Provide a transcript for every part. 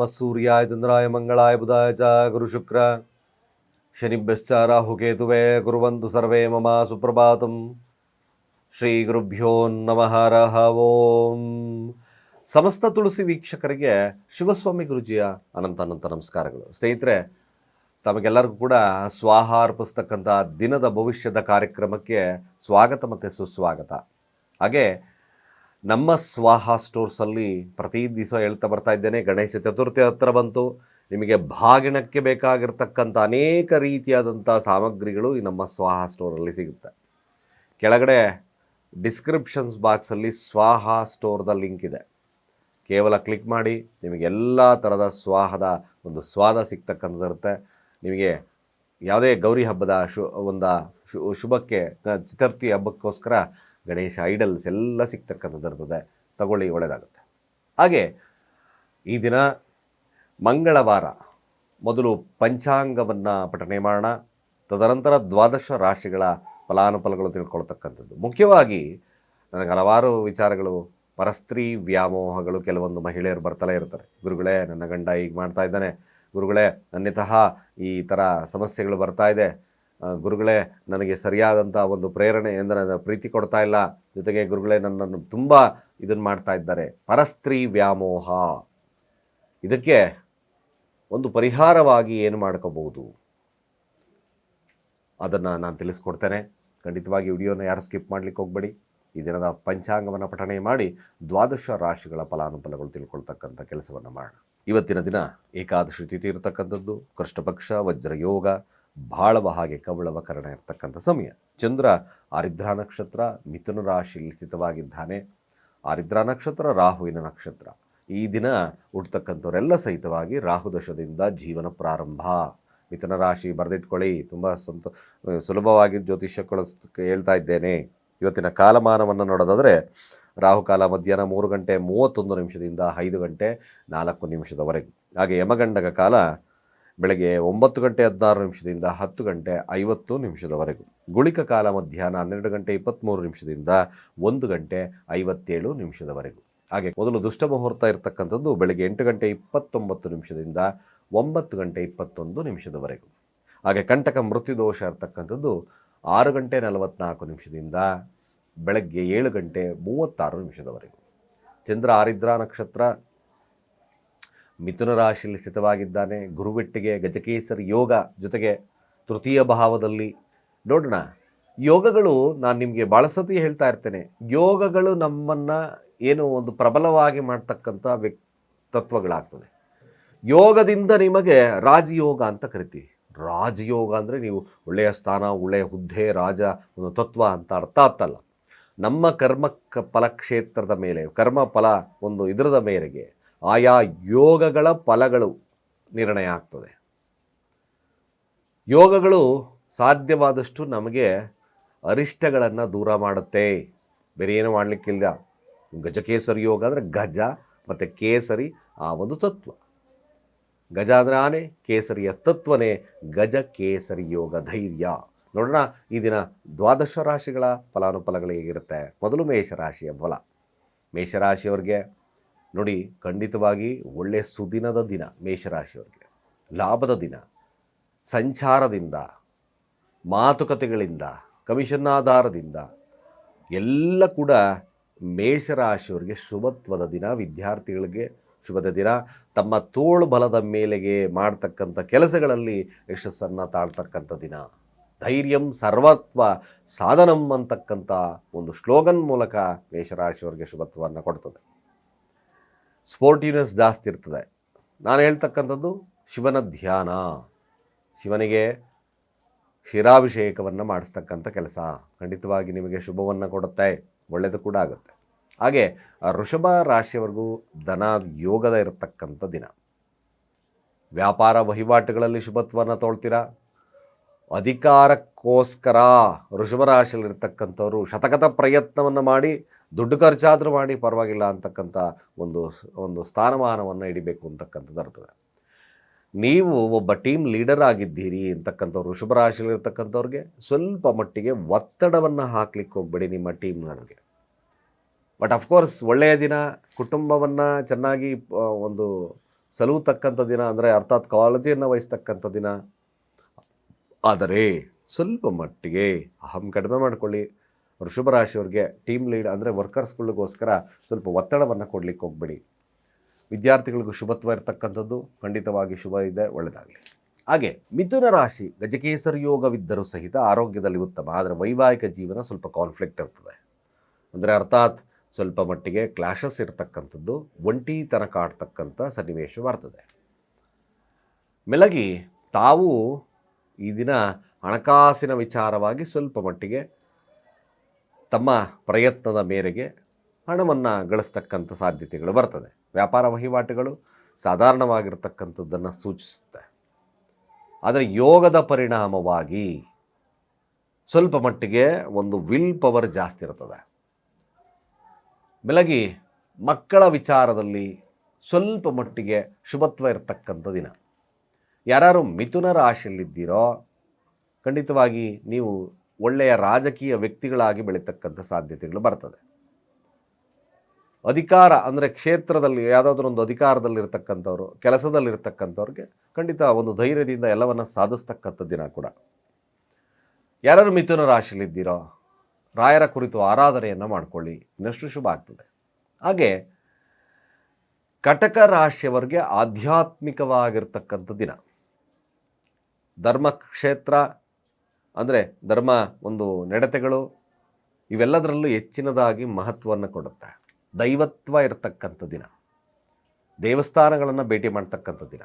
ನಮಃ ಸೂರ್ಯಾಯ ಚಂದ್ರಾಯ ಮಂಗಳಾಯ ಬುಧಾಯ ಚ ಗುರು ಶುಕ್ರ ಶನಿಭ್ಯಶ್ಚ ರಾಹುಕೇತುವೆ ಕುರುವಂತು ಸರ್ವೇ ಮಮ ಸುಪ್ರಭಾತಂ ಶ್ರೀ ಗುರುಭ್ಯೋ ನಮಃ ಓಂ ಸಮಸ್ತ ತುಳಸಿ ವೀಕ್ಷಕರಿಗೆ ಶಿವಸ್ವಾಮಿ ಗುರುಜಿಯ ಅನಂತ ಅನಂತ ನಮಸ್ಕಾರಗಳು. ಸ್ನೇಹಿತರೆ, ತಮಗೆಲ್ಲರಿಗೂ ಕೂಡ ಸ್ವಾಹ ಅರ್ಪಿಸ್ತಕ್ಕಂಥ ದಿನದ ಭವಿಷ್ಯದ ಕಾರ್ಯಕ್ರಮಕ್ಕೆ ಸ್ವಾಗತ ಮತ್ತು ಸುಸ್ವಾಗತ. ಹಾಗೆ ನಮ್ಮ ಸ್ವಾಹ ಸ್ಟೋರ್ಸಲ್ಲಿ ಪ್ರತಿ ದಿವಸ ಹೇಳ್ತಾ ಬರ್ತಾ ಇದ್ದೇನೆ, ಗಣೇಶ ಚತುರ್ಥಿ ಹತ್ರ ಬಂತು. ನಿಮಗೆ ಬಾಗಿಣಕ್ಕೆ ಬೇಕಾಗಿರ್ತಕ್ಕಂಥ ಅನೇಕ ರೀತಿಯಾದಂಥ ಸಾಮಗ್ರಿಗಳು ಈ ನಮ್ಮ ಸ್ವಾಹ ಸ್ಟೋರಲ್ಲಿ ಸಿಗುತ್ತೆ. ಕೆಳಗಡೆ ಡಿಸ್ಕ್ರಿಪ್ಷನ್ಸ್ ಬಾಕ್ಸಲ್ಲಿ ಸ್ವಾಹ ಸ್ಟೋರ್ದ ಲಿಂಕ್ ಇದೆ. ಕೇವಲ ಕ್ಲಿಕ್ ಮಾಡಿ, ನಿಮಗೆ ಎಲ್ಲ ಥರದ ಸ್ವಾಹದ ಒಂದು ಸ್ವಾದ ಸಿಗ್ತಕ್ಕಂಥದ್ದಿರುತ್ತೆ ನಿಮಗೆ ಯಾವುದೇ ಗೌರಿ ಹಬ್ಬದ ಶು, ಒಂದು ಶುಭಕ್ಕೆ ಚತುರ್ಥಿ ಹಬ್ಬಕ್ಕೋಸ್ಕರ ಗಣೇಶ ಐಡಲ್ಸ್ ಎಲ್ಲ ಸಿಗ್ತಕ್ಕಂಥದ್ದಿರ್ತದೆ ತಗೊಳ್ಳಿ ಒಳ್ಳೆಯದಾಗುತ್ತೆ ಹಾಗೆ, ಈ ದಿನ ಮಂಗಳವಾರ ಮೊದಲು ಪಂಚಾಂಗವನ್ನು ಪಠನೆ ಮಾಡೋಣ, ತದನಂತರ ದ್ವಾದಶ ರಾಶಿಗಳ ಫಲಾನುಫಲಗಳು ತಿಳ್ಕೊಳ್ತಕ್ಕಂಥದ್ದು. ಮುಖ್ಯವಾಗಿ ನನಗೆ ಹಲವಾರು ವಿಚಾರಗಳು, ಪರಸ್ತ್ರೀ ವ್ಯಾಮೋಹಗಳು, ಕೆಲವೊಂದು ಮಹಿಳೆಯರು ಬರ್ತಲೇ ಇರ್ತಾರೆ. ಗುರುಗಳೇ, ನನ್ನ ಗಂಡ ಈಗ ಮಾಡ್ತಾ ಇದ್ದಾನೆ. ಗುರುಗಳೇ ಅನ್ಯತಃ ಈ ಥರ ಸಮಸ್ಯೆಗಳು ಬರ್ತಾ ಇದೆ. ಗುರುಗಳೇ, ನನಗೆ ಸರಿಯಾದಂಥ ಒಂದು ಪ್ರೇರಣೆ ಅದು ಪ್ರೀತಿ ಕೊಡ್ತಾ ಇಲ್ಲ. ಜೊತೆಗೆ ಗುರುಗಳೇ, ನನ್ನನ್ನು ತುಂಬ ಇದನ್ನು ಮಾಡ್ತಾ ಇದ್ದಾರೆ. ಪರಸ್ತ್ರೀ ವ್ಯಾಮೋಹ. ಇದಕ್ಕೆ ಒಂದು ಪರಿಹಾರವಾಗಿ ಏನು ಮಾಡ್ಕೋಬಹುದು? ಅದನ್ನು ನಾನು ತಿಳಿಸ್ಕೊಡ್ತೇನೆ. ಖಂಡಿತವಾಗಿ ವಿಡಿಯೋನ ಯಾರು ಸ್ಕಿಪ್ ಮಾಡಲಿಕ್ಕೆ ಹೋಗಬೇಡಿ. ಈ ದಿನದ ಪಂಚಾಂಗವನ್ನು ಪಠಣೆ ಮಾಡಿ ದ್ವಾದಶ ರಾಶಿಗಳ ಫಲಾನುಫಲಗಳು ತಿಳ್ಕೊಳ್ತಕ್ಕಂಥ ಕೆಲಸವನ್ನು ಮಾಡೋಣ. ಇವತ್ತಿನ ದಿನ ಏಕಾದಶಿ ತಿಥಿ ಇರತಕ್ಕಂಥದ್ದು. ಕೃಷ್ಣಪಕ್ಷ, ವಜ್ರಯೋಗ ಬಾಳವ ಹಾಗೆ ಕವಳವ ಕರಣ ಇರ್ತಕ್ಕಂಥ ಸಮಯ. ಚಂದ್ರ ಆರಿದ್ರಾ ನಕ್ಷತ್ರ, ಮಿಥುನ ರಾಶಿಯಲ್ಲಿ ಸ್ಥಿತವಾಗಿದ್ದಾನೆ. ಆರಿದ್ರಾ ನಕ್ಷತ್ರ, ರಾಹುವಿನ ನಕ್ಷತ್ರ. ಈ ದಿನ ಹುಟ್ಟತಕ್ಕಂಥವರೆಲ್ಲ ಸಹಿತವಾಗಿ ರಾಹುದಶದಿಂದ ಜೀವನ ಪ್ರಾರಂಭ. ಮಿಥುನ ರಾಶಿ ಬರೆದಿಟ್ಕೊಳ್ಳಿ, ತುಂಬ ಸಂತ ಸುಲಭವಾಗಿ ಜ್ಯೋತಿಷ್ಯಗಳು ಹೇಳ್ತಾ ಇದ್ದೇನೆ. ಇವತ್ತಿನ ಕಾಲಮಾನವನ್ನು ನೋಡೋದಾದರೆ, ರಾಹುಕಾಲ ಮಧ್ಯಾಹ್ನ ಮೂರು ಗಂಟೆ ಮೂವತ್ತೊಂದು ನಿಮಿಷದಿಂದ ಐದು ಗಂಟೆ ನಾಲ್ಕು ನಿಮಿಷದವರೆಗೆ. ಹಾಗೆ ಯಮಗಂಡಕ ಕಾಲ ಬೆಳಗ್ಗೆ ಒಂಬತ್ತು ಗಂಟೆ ಹದಿನಾರು ನಿಮಿಷದಿಂದ ಹತ್ತು ಗಂಟೆ ಐವತ್ತು ನಿಮಿಷದವರೆಗೂ. ಗುಳಿಕ ಕಾಲ ಮಧ್ಯಾಹ್ನ ಹನ್ನೆರಡು ಗಂಟೆ ಇಪ್ಪತ್ತ್ಮೂರು ನಿಮಿಷದಿಂದ ಒಂದು ಗಂಟೆ ಐವತ್ತೇಳು ನಿಮಿಷದವರೆಗೂ. ಹಾಗೆ ಮೊದಲು ದುಷ್ಟ ಮುಹೂರ್ತ ಇರತಕ್ಕಂಥದ್ದು ಬೆಳಗ್ಗೆ ಎಂಟು ಗಂಟೆ ಇಪ್ಪತ್ತೊಂಬತ್ತು ನಿಮಿಷದಿಂದ ಒಂಬತ್ತು ಗಂಟೆ ಇಪ್ಪತ್ತೊಂದು ನಿಮಿಷದವರೆಗೂ. ಹಾಗೆ ಕಂಟಕ ಮೃತ್ಯುದೋಷ ಇರತಕ್ಕಂಥದ್ದು ಆರು ಗಂಟೆ ನಲವತ್ನಾಲ್ಕು ನಿಮಿಷದಿಂದ ಬೆಳಗ್ಗೆ ಏಳು ಗಂಟೆ ಮೂವತ್ತಾರು ನಿಮಿಷದವರೆಗೂ. ಚಂದ್ರ ಆರಿದ್ರಾ ನಕ್ಷತ್ರ ಮಿಥುನ ರಾಶಿಯಲ್ಲಿ ಸ್ಥಿತವಾಗಿದ್ದಾನೆ. ಗುರುವೆಟ್ಟಿಗೆ ಗಜಕೇಸರಿ ಯೋಗ ಜೊತೆಗೆ ತೃತೀಯ ಭಾವದಲ್ಲಿ. ನೋಡೋಣ, ಯೋಗಗಳು ನಾನು ನಿಮಗೆ ಭಾಳ ಹೇಳ್ತಾ ಇರ್ತೇನೆ. ಯೋಗಗಳು ನಮ್ಮನ್ನು ಏನು ಒಂದು ಪ್ರಬಲವಾಗಿ ಮಾಡ್ತಕ್ಕಂಥ ವ್ಯಕ್ ತತ್ವಗಳಾಗ್ತದೆ ಯೋಗದಿಂದ ನಿಮಗೆ ರಾಜಯೋಗ ಅಂತ ಕರಿತೀವಿ. ರಾಜಯೋಗ ಅಂದರೆ ನೀವು ಒಳ್ಳೆಯ ಸ್ಥಾನ, ಒಳ್ಳೆಯ ಹುದ್ದೆ, ರಾಜ ಒಂದು ತತ್ವ ಅಂತ ಅರ್ಥ ಆಗ್ತಲ್ಲ. ನಮ್ಮ ಕರ್ಮ ಫಲಕ್ಷೇತ್ರದ ಮೇಲೆ ಕರ್ಮ ಫಲ ಒಂದು ಇದರದ ಮೇರೆಗೆ ಆಯಾ ಯೋಗಗಳ ಫಲಗಳು ನಿರ್ಣಯ ಆಗ್ತದೆ. ಯೋಗಗಳು ಸಾಧ್ಯವಾದಷ್ಟು ನಮಗೆ ಅರಿಷ್ಟಗಳನ್ನು ದೂರ ಮಾಡುತ್ತೆ. ಬೇರೆ ಏನು ಮಾಡಲಿಕ್ಕಿಲ್ಲ. ಗಜಕೇಸರಿ ಯೋಗ ಅಂದರೆ ಗಜ ಮತ್ತು ಕೇಸರಿ ಆ ಒಂದು ತತ್ವ. ಗಜ ಅಂದರೆ ಆನೆ, ಕೇಸರಿಯ ತತ್ವನೇ ಗಜ, ಕೇಸರಿ ಯೋಗ ಧೈರ್ಯ. ನೋಡೋಣ ಈ ದಿನ ದ್ವಾದಶ ರಾಶಿಗಳ ಫಲಾನುಫಲಗಳು ಹೇಗಿರುತ್ತೆ. ಮೊದಲು ಮೇಷರಾಶಿಯ ಫಲ. ಮೇಷರಾಶಿಯವ್ರಿಗೆ ನೋಡಿ, ಖಂಡಿತವಾಗಿ ಒಳ್ಳೆಯ ಸುದಿನದ ದಿನ ಮೇಷರಾಶಿಯವರಿಗೆ. ಲಾಭದ ದಿನ, ಸಂಚಾರದಿಂದ, ಮಾತುಕತೆಗಳಿಂದ ಕಮಿಷನ್ ಆಧಾರದಿಂದ ಎಲ್ಲ ಕೂಡ ಮೇಷರಾಶಿಯವರಿಗೆ ಶುಭತ್ವದ ದಿನ, ವಿದ್ಯಾರ್ಥಿಗಳಿಗೆ ಶುಭದ ದಿನ. ತಮ್ಮ ತೋಳು ಬಲದ ಮೇಲೆಗೆ ಮಾಡ್ತಕ್ಕಂಥ ಕೆಲಸಗಳಲ್ಲಿ ಯಶಸ್ಸನ್ನು ತಾಳ್ತಕ್ಕಂಥ ದಿನ. ಧೈರ್ಯಂ ಸರ್ವತ್ವ ಸಾಧನಂ ಅಂತಕ್ಕಂಥ ಒಂದು ಸ್ಲೋಗನ್ ಮೂಲಕ ಮೇಷರಾಶಿಯವರಿಗೆ ಶುಭತ್ವವನ್ನು ಕೊಡ್ತದೆ. ಸ್ಪೋರ್ಟಿವ್ನೆಸ್ ಜಾಸ್ತಿ ಇರ್ತದೆ. ನಾನು ಹೇಳ್ತಕ್ಕಂಥದ್ದು ಶಿವನ ಧ್ಯಾನ. ಶಿವನಿಗೆ ಶಿರಾಭಿಷೇಕವನ್ನು ಮಾಡಿಸ್ತಕ್ಕಂಥ ಕೆಲಸ. ಖಂಡಿತವಾಗಿ ನಿಮಗೆ ಶುಭವನ್ನು ಕೊಡುತ್ತೆ. ಒಳ್ಳೆಯದು ಕೂಡ ಆಗುತ್ತೆ. ಹಾಗೆ ಋಷಭ ರಾಶಿಯವರೆಗೂ ಧನ ಯೋಗದ ಇರತಕ್ಕಂಥ ದಿನ. ವ್ಯಾಪಾರ ವಹಿವಾಟುಗಳಲ್ಲಿ ಶುಭತ್ವವನ್ನು ತೋಳ್ತೀರಾ? ಅಧಿಕಾರಕ್ಕೋಸ್ಕರ ಋಷಭ ರಾಶಿಯಲ್ಲಿರ್ತಕ್ಕಂಥವರು ಶತಕದ ಪ್ರಯತ್ನವನ್ನು ಮಾಡಿ ದುಡ್ಡು ಖರ್ಚಾದರೂ ಮಾಡಿ ಪರವಾಗಿಲ್ಲ ಅಂತಕ್ಕಂಥ ಒಂದು ಒಂದು ಸ್ಥಾನಮಾನವನ್ನು ಹಿಡಿಬೇಕು ಅಂತಕ್ಕಂಥದ್ದು ಇರ್ತದೆ ನೀವು ಒಬ್ಬ ಟೀಮ್ ಲೀಡರ್ ಆಗಿದ್ದೀರಿ ಅಂತಕ್ಕಂಥವ್ರು ವೃಷಭ ರಾಶಿಯಲ್ಲಿರ್ತಕ್ಕಂಥವ್ರಿಗೆ ಸ್ವಲ್ಪ ಮಟ್ಟಿಗೆ ಒತ್ತಡವನ್ನು ಹಾಕ್ಲಿಕ್ಕೆ ಹೋಗ್ಬೇಡಿ ನಿಮ್ಮ ಟೀಮ್ನವ್ರಿಗೆ ಬಟ್ ಅಫ್ಕೋರ್ಸ್ ಒಳ್ಳೆಯ ದಿನ, ಕುಟುಂಬವನ್ನು ಚೆನ್ನಾಗಿ ಒಂದು ಸಲುವತಕ್ಕಂಥ ದಿನ ಅಂದರೆ ಅರ್ಥಾತ್ ಕಾಳಜಿಯನ್ನು ವಹಿಸ್ತಕ್ಕಂಥ ದಿನ. ಆದರೆ ಸ್ವಲ್ಪ ಮಟ್ಟಿಗೆ ಅಹಂ ಕಡಿಮೆ ಮಾಡಿಕೊಳ್ಳಿ. ವೃಷಭ ರಾಶಿಯವ್ರಿಗೆ ಟೀಮ್ ಲೀಡ್ ಅಂದರೆ ವರ್ಕರ್ಸ್ಗಳಿಗೋಸ್ಕರ ಸ್ವಲ್ಪ ಒತ್ತಡವನ್ನು ಕೊಡಲಿಕ್ಕೆ ಹೋಗಬೇಡಿ. ವಿದ್ಯಾರ್ಥಿಗಳಿಗೂ ಶುಭತ್ವ ಇರತಕ್ಕಂಥದ್ದು ಖಂಡಿತವಾಗಿ ಶುಭ ಇದೆ ಒಳ್ಳೆಯದಾಗಲಿ ಹಾಗೆ ಮಿಥುನ ರಾಶಿ ಗಜಕೇಸರ ಯೋಗವಿದ್ದರೂ ಸಹಿತ ಆರೋಗ್ಯದಲ್ಲಿ ಉತ್ತಮ, ಆದರೆ ವೈವಾಹಿಕ ಜೀವನ ಸ್ವಲ್ಪ ಕಾನ್ಫ್ಲಿಕ್ಟ್ ಇರ್ತದೆ. ಅಂದರೆ ಅರ್ಥಾತ್ ಸ್ವಲ್ಪ ಮಟ್ಟಿಗೆ ಕ್ಲಾಶಸ್ ಇರತಕ್ಕಂಥದ್ದು ಒಂಟಿತನ ಕಾಡ್ತಕ್ಕಂಥ ಸನ್ನಿವೇಶ ಬರ್ತದೆ. ಮೆಲಗಿ ತಾವು ಈ ದಿನ ಹಣಕಾಸಿನ ವಿಚಾರವಾಗಿ ಸ್ವಲ್ಪ ಮಟ್ಟಿಗೆ ತಮ್ಮ ಪ್ರಯತ್ನದ ಮೇರೆಗೆ ಹಣವನ್ನು ಗಳಿಸ್ತಕ್ಕಂಥ ಸಾಧ್ಯತೆಗಳು ಬರ್ತದೆ. ವ್ಯಾಪಾರ ವಹಿವಾಟುಗಳು ಸಾಧಾರಣವಾಗಿರ್ತಕ್ಕಂಥದ್ದನ್ನು ಸೂಚಿಸುತ್ತೆ. ಆದರೆ ಯೋಗದ ಪರಿಣಾಮವಾಗಿ ಸ್ವಲ್ಪ ಮಟ್ಟಿಗೆ ಒಂದು ವಿಲ್ ಪವರ್ ಜಾಸ್ತಿ ಇರ್ತದೆ. ಬೆಳಗಿ ಮಕ್ಕಳ ವಿಚಾರದಲ್ಲಿ ಸ್ವಲ್ಪ ಮಟ್ಟಿಗೆ ಶುಭತ್ವ ಇರತಕ್ಕಂಥ ದಿನ. ಯಾರು ಮಿಥುನ ರಾಶಿಯಲ್ಲಿದ್ದೀರೋ ಖಂಡಿತವಾಗಿ ನೀವು ಒಳ್ಳೆಯ ರಾಜಕೀಯ ವ್ಯಕ್ತಿಗಳಾಗಿ ಬೆಳೀತಕ್ಕಂಥ ಸಾಧ್ಯತೆಗಳು ಬರ್ತದೆ. ಅಧಿಕಾರ ಅಂದರೆ ಕ್ಷೇತ್ರದಲ್ಲಿ ಯಾವುದಾದ್ರೂ ಒಂದು ಅಧಿಕಾರದಲ್ಲಿರ್ತಕ್ಕಂಥವ್ರು, ಕೆಲಸದಲ್ಲಿರ್ತಕ್ಕಂಥವ್ರಿಗೆ ಖಂಡಿತ ಒಂದು ಧೈರ್ಯದಿಂದ ಎಲ್ಲವನ್ನು ಸಾಧಿಸ್ತಕ್ಕಂಥ ದಿನ ಕೂಡ. ಯಾರು ಮಿಥುನ ರಾಶಿಯಲ್ಲಿದ್ದೀರೋ, ರಾಯರ ಕುರಿತು ಆರಾಧನೆಯನ್ನು ಮಾಡಿಕೊಳ್ಳಿ, ಇನ್ನಷ್ಟು ಶುಭ ಆಗ್ತದೆ. ಹಾಗೆ ಕಟಕ ರಾಶಿಯವರಿಗೆ ಆಧ್ಯಾತ್ಮಿಕವಾಗಿರ್ತಕ್ಕಂಥ ದಿನ. ಧರ್ಮಕ್ಷೇತ್ರ ಅಂದರೆ ಧರ್ಮ ಒಂದು ನಡತೆಗಳು ಇವೆಲ್ಲದರಲ್ಲೂ ಹೆಚ್ಚಿನದಾಗಿ ಮಹತ್ವವನ್ನು ಕೊಡುತ್ತೆ. ದೈವತ್ವ ಇರತಕ್ಕಂಥ ದಿನ. ದೇವಸ್ಥಾನಗಳನ್ನು ಭೇಟಿ ಮಾಡ್ತಕ್ಕಂಥ ದಿನ.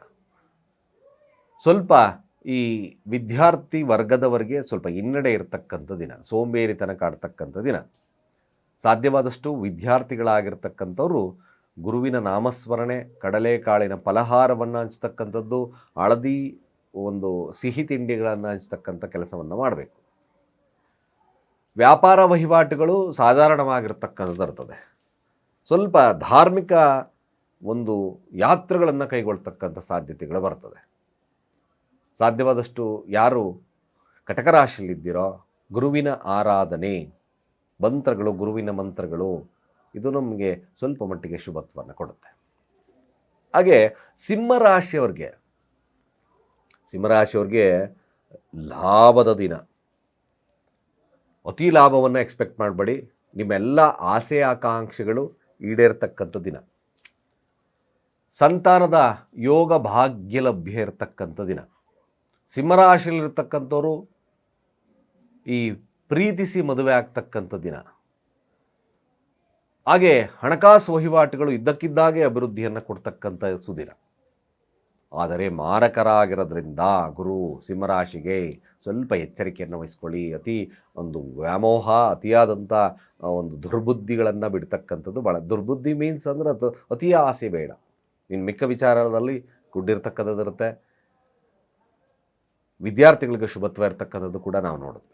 ಸ್ವಲ್ಪ ಈ ವಿದ್ಯಾರ್ಥಿ ವರ್ಗದವರಿಗೆ ಸ್ವಲ್ಪ ಹಿನ್ನಡೆ ಇರತಕ್ಕಂಥ ದಿನ, ಸೋಂಬೇರಿತನ ಕಾಡ್ತಕ್ಕಂಥ ದಿನ. ಸಾಧ್ಯವಾದಷ್ಟು ವಿದ್ಯಾರ್ಥಿಗಳಾಗಿರ್ತಕ್ಕಂಥವ್ರು ಗುರುವಿನ ನಾಮಸ್ಮರಣೆ ಕಡಲೆಕಾಳಿನ ಫಲಹಾರವನ್ನು ಹಂಚ್ತಕ್ಕಂಥದ್ದು, ಹಳದಿ ಒಂದು ಸಿಹಿ ತಿಂಡಿಗಳನ್ನು ಹಂಚ್ತಕ್ಕಂಥ ಕೆಲಸವನ್ನು ಮಾಡಬೇಕು. ವ್ಯಾಪಾರ ವಹಿವಾಟುಗಳು ಸಾಧಾರಣವಾಗಿರ್ತಕ್ಕಂಥದ್ದು ಇರ್ತದೆ ಸ್ವಲ್ಪ ಧಾರ್ಮಿಕ ಒಂದು ಯಾತ್ರೆಗಳನ್ನು ಕೈಗೊಳ್ತಕ್ಕಂಥ ಸಾಧ್ಯತೆಗಳು ಬರ್ತದೆ. ಸಾಧ್ಯವಾದಷ್ಟು ಯಾರು ಕಟಕರಾಶಿಯಲ್ಲಿದ್ದೀರೋ, ಗುರುವಿನ ಆರಾಧನೆ, ಮಂತ್ರಗಳು, ಗುರುವಿನ ಮಂತ್ರಗಳು, ಇದು ನಮಗೆ ಸ್ವಲ್ಪ ಮಟ್ಟಿಗೆ ಶುಭತ್ವವನ್ನು ಕೊಡುತ್ತೆ. ಹಾಗೆ ಸಿಂಹರಾಶಿಯವ್ರಿಗೆ ಸಿಂಹರಾಶಿಯವ್ರಿಗೆ ಲಾಭದ ದಿನ. ಅತಿ ಲಾಭವನ್ನು ಎಕ್ಸ್ಪೆಕ್ಟ್ ಮಾಡಬೇಡಿ. ನಿಮ್ಮೆಲ್ಲ ಆಸೆ ಆಕಾಂಕ್ಷೆಗಳು ಈಡೇರ್ತಕ್ಕಂಥ ದಿನ. ಸಂತಾನದ ಯೋಗ ಭಾಗ್ಯ ಲಭ್ಯ ಇರತಕ್ಕಂಥ ದಿನ. ಸಿಂಹರಾಶಿಯಲ್ಲಿರ್ತಕ್ಕಂಥವ್ರು ಈ ಪ್ರೀತಿಸಿ ಮದುವೆ ಆಗ್ತಕ್ಕಂಥ ದಿನ. ಹಾಗೆ ಹಣಕಾಸು ವಹಿವಾಟುಗಳು ಇದ್ದಕ್ಕಿದ್ದಾಗೆ ಅಭಿವೃದ್ಧಿಯನ್ನು ಕೊಡ್ತಕ್ಕಂಥ ಸುದಿನ. ಆದರೆ ಮಾರಕರಾಗಿರೋದ್ರಿಂದ ಗುರು ಸಿಂಹರಾಶಿಗೆ ಸ್ವಲ್ಪ ಎಚ್ಚರಿಕೆಯನ್ನು ವಹಿಸ್ಕೊಳ್ಳಿ. ಅತಿ ಒಂದು ವ್ಯಾಮೋಹ, ಅತಿಯಾದಂಥ ಒಂದು ದುರ್ಬುದ್ಧಿಗಳನ್ನು ಬಿಡ್ತಕ್ಕಂಥದ್ದು ಭಾಳ ದುರ್ಬುದ್ಧಿ ಮೀನ್ಸ್ ಅಂದ್ರೆ ಅದು ಅತಿಯ ಆಸೆ ಬೇಡ. ಇನ್ನು ಮಿಕ್ಕ ವಿಚಾರದಲ್ಲಿ ಗುಡ್ಡಿರ್ತಕ್ಕಂಥದ್ದು ಇರುತ್ತೆ. ವಿದ್ಯಾರ್ಥಿಗಳಿಗೆ ಶುಭತ್ವ ಇರತಕ್ಕಂಥದ್ದು ಕೂಡ ನಾವು ನೋಡಿದ್ವಿ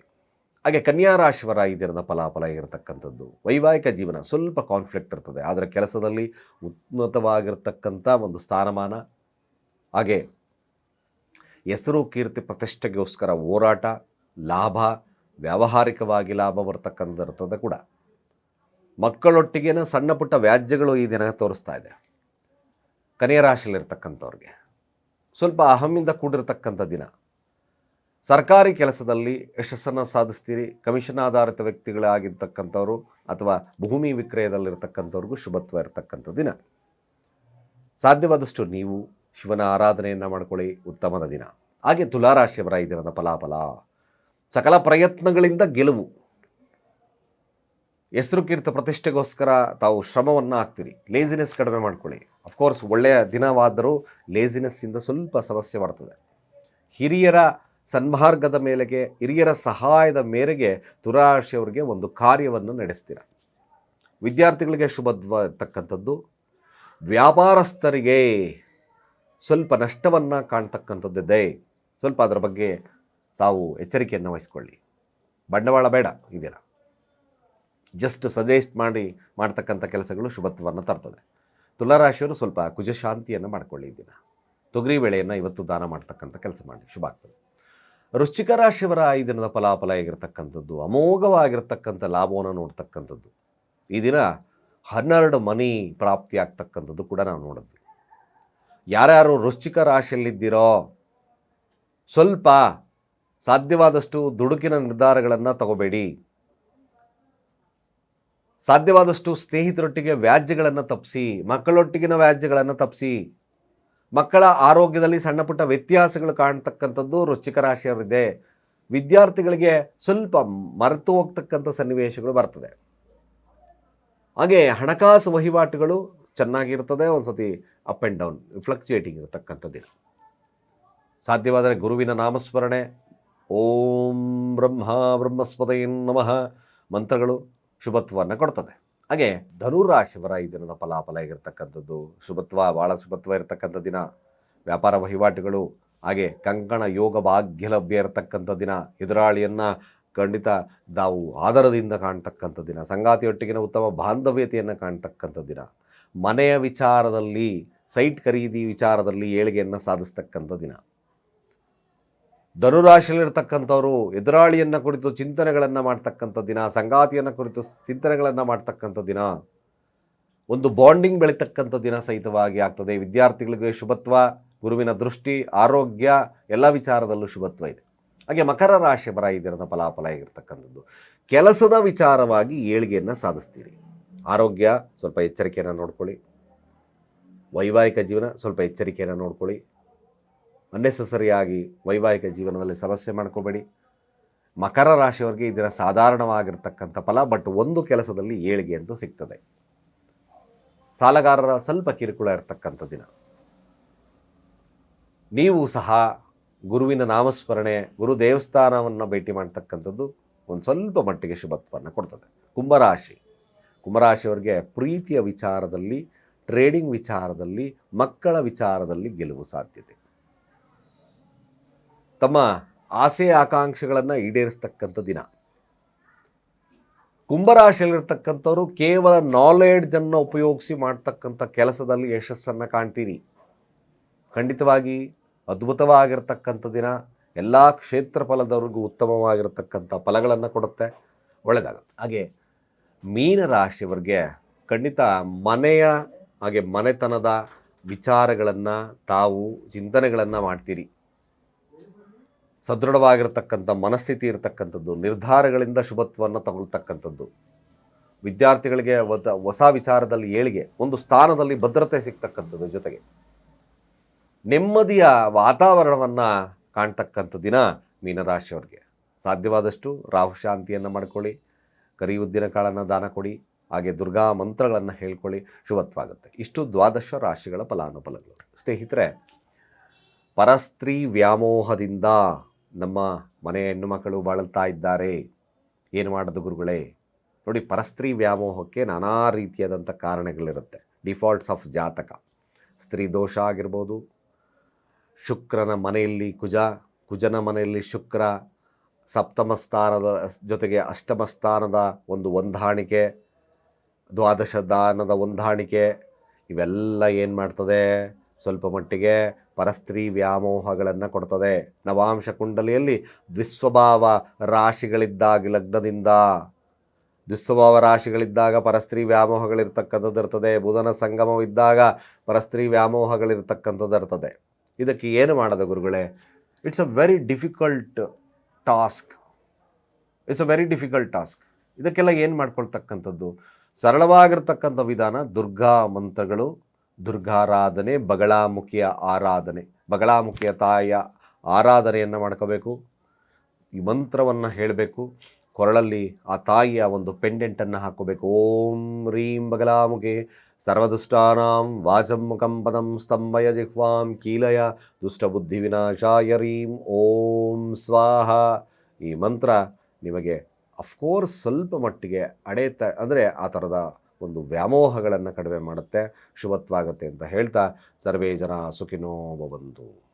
ಹಾಗೆ ಕನ್ಯಾ ರಾಶಿವರ ಈ ದಿನದ ಫಲಾಫಲ ಇರತಕ್ಕಂಥದ್ದು. ವೈವಾಹಿಕ ಜೀವನ ಸ್ವಲ್ಪ ಕಾನ್ಫ್ಲಿಕ್ಟ್ ಇರ್ತದೆ. ಆದರೆ ಕೆಲಸದಲ್ಲಿ ಉನ್ನತವಾಗಿರ್ತಕ್ಕಂಥ ಒಂದು ಸ್ಥಾನಮಾನ ಹಾಗೆ ಹೆಸರು ಕೀರ್ತಿ ಪ್ರತಿಷ್ಠೆಗೋಸ್ಕರ ಹೋರಾಟ, ಲಾಭ, ವ್ಯಾವಹಾರಿಕವಾಗಿ ಲಾಭ ಬರ್ತಕ್ಕಂಥದ್ದು ಕೂಡ. ಮಕ್ಕಳೊಟ್ಟಿಗೆ ಸಣ್ಣ ಪುಟ್ಟ ವ್ಯಾಜ್ಯಗಳು ಈ ದಿನ ತೋರಿಸ್ತಾ ಇದೆ. ಕನೆಯ ರಾಶಿಯಲ್ಲಿರ್ತಕ್ಕಂಥವ್ರಿಗೆ. ಸ್ವಲ್ಪ ಅಹಮಿಂದ ಕೂಡಿರತಕ್ಕಂಥ ದಿನ. ಸರ್ಕಾರಿ ಕೆಲಸದಲ್ಲಿ ಯಶಸ್ಸನ್ನು ಸಾಧಿಸ್ತೀರಿ, ಕಮಿಷನ್ ಆಧಾರಿತ ವ್ಯಕ್ತಿಗಳಾಗಿರ್ತಕ್ಕಂಥವ್ರು ಅಥವಾ ಭೂಮಿ ವಿಕ್ರಯದಲ್ಲಿರ್ತಕ್ಕಂಥವ್ರಿಗೂ ಶುಭತ್ವ ಇರತಕ್ಕಂಥ ದಿನ. ಸಾಧ್ಯವಾದಷ್ಟು ನೀವು ಶಿವನ ಆರಾಧನೆಯನ್ನು ಮಾಡ್ಕೊಳ್ಳಿ ಉತ್ತಮದ ದಿನ. ಹಾಗೆ ತುಲಾರಾಶಿಯವರ ಈ ದಿನದ ಫಲಾಫಲ, ಸಕಲ ಪ್ರಯತ್ನಗಳಿಂದ ಗೆಲುವು. ಹೆಸರು ಕೀರ್ತ ಪ್ರತಿಷ್ಠೆಗೋಸ್ಕರ ತಾವು ಶ್ರಮವನ್ನು ಹಾಕ್ತೀರಿ. ಲೇಸಿನೆಸ್ ಕಡಿಮೆ ಮಾಡ್ಕೊಳ್ಳಿ. ಅಫ್ಕೋರ್ಸ್ ಒಳ್ಳೆಯ ದಿನವಾದರೂ ಲೇಸಿನೆಸ್ಸಿಂದ ಸ್ವಲ್ಪ ಸಮಸ್ಯೆ ಬರ್ತದೆ. ಹಿರಿಯರ ಸನ್ಮಾರ್ಗದ ಮೇಲೆಗೆ, ಹಿರಿಯರ ಸಹಾಯದ ಮೇರೆಗೆ ತುರಾಶಿಯವರಿಗೆ ಒಂದು ಕಾರ್ಯವನ್ನು ನಡೆಸ್ತೀರ. ವಿದ್ಯಾರ್ಥಿಗಳಿಗೆ ಶುಭತ್ವ ಇರ್ತಕ್ಕಂಥದ್ದು ವ್ಯಾಪಾರಸ್ಥರಿಗೆ ಸ್ವಲ್ಪ ನಷ್ಟವನ್ನು ಕಾಣ್ತಕ್ಕಂಥದ್ದಿದೆ. ಸ್ವಲ್ಪ ಅದರ ಬಗ್ಗೆ ತಾವು ಎಚ್ಚರಿಕೆಯನ್ನು ವಹಿಸ್ಕೊಳ್ಳಿ. ಬಂಡವಾಳ ಬೇಡ ಈ ಜಸ್ಟ್ ಸಜೆಸ್ಟ್ ಮಾಡಿ, ಮಾಡ್ತಕ್ಕಂಥ ಕೆಲಸಗಳು ಶುಭತ್ವವನ್ನು ತರ್ತದೆ. ತುಲಾರಾಶಿಯವರು ಸ್ವಲ್ಪ ಕುಜಶಾಂತಿಯನ್ನು ಮಾಡಿಕೊಳ್ಳಿ ಈ ದಿನ. ತೊಗರಿ ಬೆಳೆಯನ್ನು ಇವತ್ತು ದಾನ ಮಾಡ್ತಕ್ಕಂಥ ಕೆಲಸ ಮಾಡಿ. ಶುಭ ಆಗ್ತದೆ. ವೃಶ್ಚಿಕ ರಾಶಿಯವರ ಈ ದಿನದ ಫಲಾಫಲ ಆಗಿರತಕ್ಕಂಥದ್ದು ಅಮೋಘವಾಗಿರ್ತಕ್ಕಂಥ ಲಾಭವನ್ನು ನೋಡ್ತಕ್ಕಂಥದ್ದು. ಈ ದಿನ ಹನ್ನೆರಡು ಮನಿ ಪ್ರಾಪ್ತಿ ಆಗ್ತಕ್ಕಂಥದ್ದು ಕೂಡ ನಾವು ನೋಡಿದ್ವಿ. ಯಾರ್ಯಾರು ವೃಶ್ಚಿಕ ರಾಶಿಯಲ್ಲಿದ್ದೀರೋ ಸ್ವಲ್ಪ ಸಾಧ್ಯವಾದಷ್ಟು ದುಡುಕಿನ ನಿರ್ಧಾರಗಳನ್ನು ತಗೋಬೇಡಿ. ಸಾಧ್ಯವಾದಷ್ಟು ಸ್ನೇಹಿತರೊಟ್ಟಿಗೆ ವ್ಯಾಜ್ಯಗಳನ್ನು ತಪ್ಪಿಸಿ ಮಕ್ಕಳೊಟ್ಟಿಗಿನ ವ್ಯಾಜ್ಯಗಳನ್ನು ತಪ್ಪಿಸಿ ಮಕ್ಕಳ ಆರೋಗ್ಯದಲ್ಲಿ ಸಣ್ಣ ಪುಟ್ಟ ವ್ಯತ್ಯಾಸಗಳು ಕಾಣ್ತಕ್ಕಂಥದ್ದು ವೃಶ್ಚಿಕ ರಾಶಿಯವರಿದೆ. ವಿದ್ಯಾರ್ಥಿಗಳಿಗೆ ಸ್ವಲ್ಪ ಮರೆತು ಹೋಗ್ತಕ್ಕಂಥ ಸನ್ನಿವೇಶಗಳು ಬರ್ತದೆ. ಹಾಗೆ ಹಣಕಾಸು ವಹಿವಾಟುಗಳು ಚೆನ್ನಾಗಿರ್ತದೆ ಒಂದು ಸತಿ ಅಪ್ ಆ್ಯಂಡ್ ಡೌನ್ ಫ್ಲಕ್ಚುಯೇಟಿಂಗ್ ಇರತಕ್ಕಂಥದ್ದಿಲ್ಲ ಸಾಧ್ಯವಾದರೆ ಗುರುವಿನ ನಾಮಸ್ಮರಣೆ. ಓಂ ಬ್ರಹ್ಮ ಬ್ರಹ್ಮಸ್ಪದಯನ್ ನಮಃ. ಮಂತ್ರಗಳು ಶುಭತ್ವವನ್ನು ಕೊಡ್ತದೆ. ಹಾಗೆ ಧನುರಾಶಿವರ ಈ ದಿನದ ಫಲಾಫಲ ಆಗಿರ್ತಕ್ಕಂಥದ್ದು ಶುಭತ್ವ ಭಾಳ ಶುಭತ್ವ ಇರತಕ್ಕಂಥ ದಿನ. ವ್ಯಾಪಾರ ವಹಿವಾಟುಗಳು, ಹಾಗೆ ಕಂಕಣ ಯೋಗ ಭಾಗ್ಯ ಲಭ್ಯ ಇರತಕ್ಕಂಥ ದಿನ. ಎದುರಾಳಿಯನ್ನು ಖಂಡಿತ ನಾವು ಆದರದಿಂದ ಕಾಣ್ತಕ್ಕಂಥ ದಿನ. ಸಂಗಾತಿಯೊಟ್ಟಿಗಿನ ಉತ್ತಮ ಬಾಂಧವ್ಯತೆಯನ್ನು ಕಾಣ್ತಕ್ಕಂಥ ದಿನ. ಮನೆಯ ವಿಚಾರದಲ್ಲಿ, ಸೈಟ್ ಖರೀದಿ ವಿಚಾರದಲ್ಲಿ ಏಳಿಗೆಯನ್ನು ಸಾಧಿಸ್ತಕ್ಕಂಥ ದಿನ. ಧನುರಾಶಿಯಲ್ಲಿರ್ತಕ್ಕಂಥವರು ಎದುರಾಳಿಯನ್ನು ಕುರಿತು ಚಿಂತನೆಗಳನ್ನು ಮಾಡ್ತಕ್ಕಂಥ ದಿನ, ಸಂಗಾತಿಯನ್ನು ಕುರಿತು ಚಿಂತನೆಗಳನ್ನು ಮಾಡ್ತಕ್ಕಂಥ ದಿನ, ಒಂದು ಬಾಂಡಿಂಗ್ ಬೆಳೀತಕ್ಕಂಥ ದಿನ ಸಹಿತವಾಗಿ ಆಗ್ತದೆ. ವಿದ್ಯಾರ್ಥಿಗಳಿಗೆ ಶುಭತ್ವ, ಗುರುವಿನ ದೃಷ್ಟಿ, ಆರೋಗ್ಯ, ಎಲ್ಲ ವಿಚಾರದಲ್ಲೂ ಶುಭತ್ವ ಇದೆ. ಹಾಗೆ ಮಕರ ರಾಶಿ ಬರ ಈ ದಿನದ ಫಲಾಫಲ ಆಗಿರ್ತಕ್ಕಂಥದ್ದು. ಕೆಲಸದ ವಿಚಾರವಾಗಿ ಏಳಿಗೆಯನ್ನು ಸಾಧಿಸ್ತೀರಿ. ಆರೋಗ್ಯ, ಸ್ವಲ್ಪ ಎಚ್ಚರಿಕೆಯನ್ನು ನೋಡ್ಕೊಳ್ಳಿ. ವೈವಾಹಿಕ ಜೀವನ, ಸ್ವಲ್ಪ ಎಚ್ಚರಿಕೆಯನ್ನು ನೋಡ್ಕೊಳ್ಳಿ. ಅನ್ನೆಸಸರಿಯಾಗಿ ವೈವಾಹಿಕ ಜೀವನದಲ್ಲಿ ಸಮಸ್ಯೆ ಮಾಡ್ಕೋಬೇಡಿ. ಮಕರ ರಾಶಿಯವರಿಗೆ ಇದರ ಸಾಧಾರಣವಾಗಿರ್ತಕ್ಕಂಥ ಫಲ, ಬಟ್ ಒಂದು ಕೆಲಸದಲ್ಲಿ ಏಳಿಗೆ ಅಂತೂ ಸಿಗ್ತದೆ. ಸಾಲಗಾರರ ಸ್ವಲ್ಪ ಕಿರುಕುಳ ಇರತಕ್ಕಂಥ ದಿನ. ನೀವು ಸಹ ಗುರುವಿನ ನಾಮಸ್ಮರಣೆ, ಗುರು ದೇವಸ್ಥಾನವನ್ನು ಭೇಟಿ ಮಾಡ್ತಕ್ಕಂಥದ್ದು ಒಂದು ಸ್ವಲ್ಪ ಮಟ್ಟಿಗೆ ಶುಭತ್ವವನ್ನು ಕೊಡ್ತದೆ. ಕುಂಭರಾಶಿ ಕುಂಭರಾಶಿಯವರಿಗೆ ಪ್ರೀತಿಯ ವಿಚಾರದಲ್ಲಿ ಟ್ರೇಡಿಂಗ್ ವಿಚಾರದಲ್ಲಿ, ಮಕ್ಕಳ ವಿಚಾರದಲ್ಲಿ ಗೆಲುವು ಸಾಧ್ಯತೆ. ತಮ್ಮ ಆಸೆ ಆಕಾಂಕ್ಷೆಗಳನ್ನು ಈಡೇರಿಸ್ತಕ್ಕಂಥ ದಿನ. ಕುಂಭರಾಶಿಯಲ್ಲಿರ್ತಕ್ಕಂಥವರು ಕೇವಲ ನಾಲೆಡ್ಜನ್ನು ಉಪಯೋಗಿಸಿ ಮಾಡ್ತಕ್ಕಂಥ ಕೆಲಸದಲ್ಲಿ ಯಶಸ್ಸನ್ನು ಕಾಣ್ತೀರಿ ಖಂಡಿತವಾಗಿ ಅದ್ಭುತವಾಗಿರ್ತಕ್ಕಂಥ ದಿನ, ಎಲ್ಲ ಕ್ಷೇತ್ರ ಫಲದವ್ರಿಗೂ ಉತ್ತಮವಾಗಿರತಕ್ಕಂಥ ಫಲಗಳನ್ನು ಕೊಡುತ್ತೆ ಒಳ್ಳೆಯದಾಗುತ್ತೆ ಹಾಗೆ ಮೀನರಾಶಿಯವರಿಗೆ ಖಂಡಿತ ಮನೆಯ ಹಾಗೆ ಮನೆತನದ ವಿಚಾರಗಳನ್ನು ತಾವು ಚಿಂತನೆಗಳನ್ನು ಮಾಡ್ತೀರಿ. ಸದೃಢವಾಗಿರತಕ್ಕಂಥ ಮನಸ್ಥಿತಿ ಇರತಕ್ಕಂಥದ್ದು, ನಿರ್ಧಾರಗಳಿಂದ ಶುಭತ್ವವನ್ನು ತಗೊಳ್ತಕ್ಕಂಥದ್ದು. ವಿದ್ಯಾರ್ಥಿಗಳಿಗೆ ಹೊಸ ವಿಚಾರದಲ್ಲಿ ಏಳಿಗೆ, ಒಂದು ಸ್ಥಾನದಲ್ಲಿ ಭದ್ರತೆ ಸಿಗ್ತಕ್ಕಂಥದ್ದು ಜೊತೆಗೆ. ನೆಮ್ಮದಿಯ ವಾತಾವರಣವನ್ನು ಕಾಣ್ತಕ್ಕಂಥ ದಿನ ಮೀನರಾಶಿಯವ್ರಿಗೆ. ಸಾಧ್ಯವಾದಷ್ಟು ರಾಹು ಶಾಂತಿಯನ್ನು ಮಾಡ್ಕೊಳ್ಳಿ. ಕರಿ ಉದ್ದಿನ ಕಾಳನ್ನು ದಾನ ಕೊಡಿ, ಹಾಗೆ ದುರ್ಗಾ ಮಂತ್ರಗಳನ್ನು ಹೇಳ್ಕೊಳ್ಳಿ. ಶುಭತ್ವಾಗುತ್ತೆ. ಇಷ್ಟು ದ್ವಾದಶ ರಾಶಿಗಳ ಫಲಾನುಫಲಗಳು. ಸ್ನೇಹಿತರೆ, ಪರಸ್ತ್ರೀ ವ್ಯಾಮೋಹದಿಂದ ನಮ್ಮ ಮನೆಯ ಹೆಣ್ಣು ಮಕ್ಕಳು ಬಾಳುತ್ತಾ ಇದ್ದಾರೆ. ಏನು ಮಾಡೋದು ಗುರುಗಳೇ? ನೋಡಿ, ಪರಸ್ತ್ರೀ ವ್ಯಾಮೋಹಕ್ಕೆ ನಾನಾ ರೀತಿಯಾದಂಥ ಕಾರಣಗಳಿರುತ್ತೆ. ಡಿಫಾಲ್ಟ್ಸ್ ಆಫ್ ಜಾತಕ. ಸ್ತ್ರೀ ದೋಷ ಆಗಿರ್ಬೋದು, ಶುಕ್ರನ ಮನೆಯಲ್ಲಿ ಕುಜ, ಕುಜನ ಮನೆಯಲ್ಲಿ ಶುಕ್ರ ಸಪ್ತಮ ಸ್ಥಾನದ, ಜೊತೆಗೆ ಅಷ್ಟಮ ಸ್ಥಾನದ ಒಂದು ಹೊಂದಾಣಿಕೆ, ದ್ವಾದಶ ದಾನದ ಹೊಂದಾಣಿಕೆ, ಇವೆಲ್ಲ ಏನು ಮಾಡ್ತದೆ? ಸ್ವಲ್ಪ ಮಟ್ಟಿಗೆ ಪರಸ್ತ್ರೀ ವ್ಯಾಮೋಹಗಳನ್ನು ಕೊಡ್ತದೆ. ನವಾಂಶ ಕುಂಡಲಿಯಲ್ಲಿ ದ್ವಿಸ್ವಭಾವ ರಾಶಿಗಳಿದ್ದಾಗ, ಲಗ್ನದಿಂದ ದ್ವಿಸ್ವಭಾವ ರಾಶಿಗಳಿದ್ದಾಗ ಪರಸ್ತ್ರೀ ವ್ಯಾಮೋಹಗಳಿರ್ತಕ್ಕಂಥದ್ದು ಇರ್ತದೆ. ಬುಧನ ಸಂಗಮವಿದ್ದಾಗ ಪರಸ್ತ್ರೀ ವ್ಯಾಮೋಹಗಳಿರ್ತಕ್ಕಂಥದ್ದು ಇರ್ತದೆ. ಇದಕ್ಕೆ ಏನು ಮಾಡೋದು ಗುರುಗಳೇ? It's a very difficult task. It's a very difficult task ಇದಕ್ಕೆಲ್ಲ ಏನು ಮಾಡ್ಕೊಳ್ತಕ್ಕಂಥದ್ದು? ಸರಳವಾಗಿರ್ತಕ್ಕಂಥ ವಿಧಾನ ದುರ್ಗಾ ಮಂತ್ರಗಳು, ದುರ್ಗಾರಾಧನೆ, ಬಗಳಾಮುಖಿಯ ಆರಾಧನೆ. ಬಗಳಾಮುಖಿಯ ತಾಯಿಯ ಆರಾಧನೆಯನ್ನು ಮಾಡ್ಕೋಬೇಕು. ಈ ಮಂತ್ರವನ್ನು ಹೇಳಬೇಕು. ಕೊರಳಲ್ಲಿ ಆ ತಾಯಿಯ ಒಂದು ಪೆಂಡೆಂಟನ್ನು ಹಾಕೋಬೇಕು. ಓಂ ರೀಂ ಬಗಲಾಮುಖಿ ಸರ್ವದುಷ್ಟಾನಾಂ ವಾಚಂ ಪದಂ ಸ್ತಂಭಯ ಜಿಹ್ವಾಂ ಕೀಲಯ ದುಷ್ಟಬುದ್ಧಿ ವಿನಾಶಾಯ ರೀಂ, ಓಂ ಸ್ವಾಹ. ಈ ಮಂತ್ರ ನಿಮಗೆ ಅಫ್ಕೋರ್ಸ್ ಸ್ವಲ್ಪ ಮಟ್ಟಿಗೆ ಅಡೆತ, ಅಂದರೆ ಆ ಥರದ ಒಂದು ವ್ಯಾಮೋಹಗಳನ್ನು ಕಡಿಮೆ ಮಾಡುತ್ತೆ, ಶುಭತ್ವಾಗತ್ತೆ ಅಂತ ಹೇಳ್ತಾ, ಸರ್ವೇ ಜನ ಸುಖಿನೋ ಭವಂತು.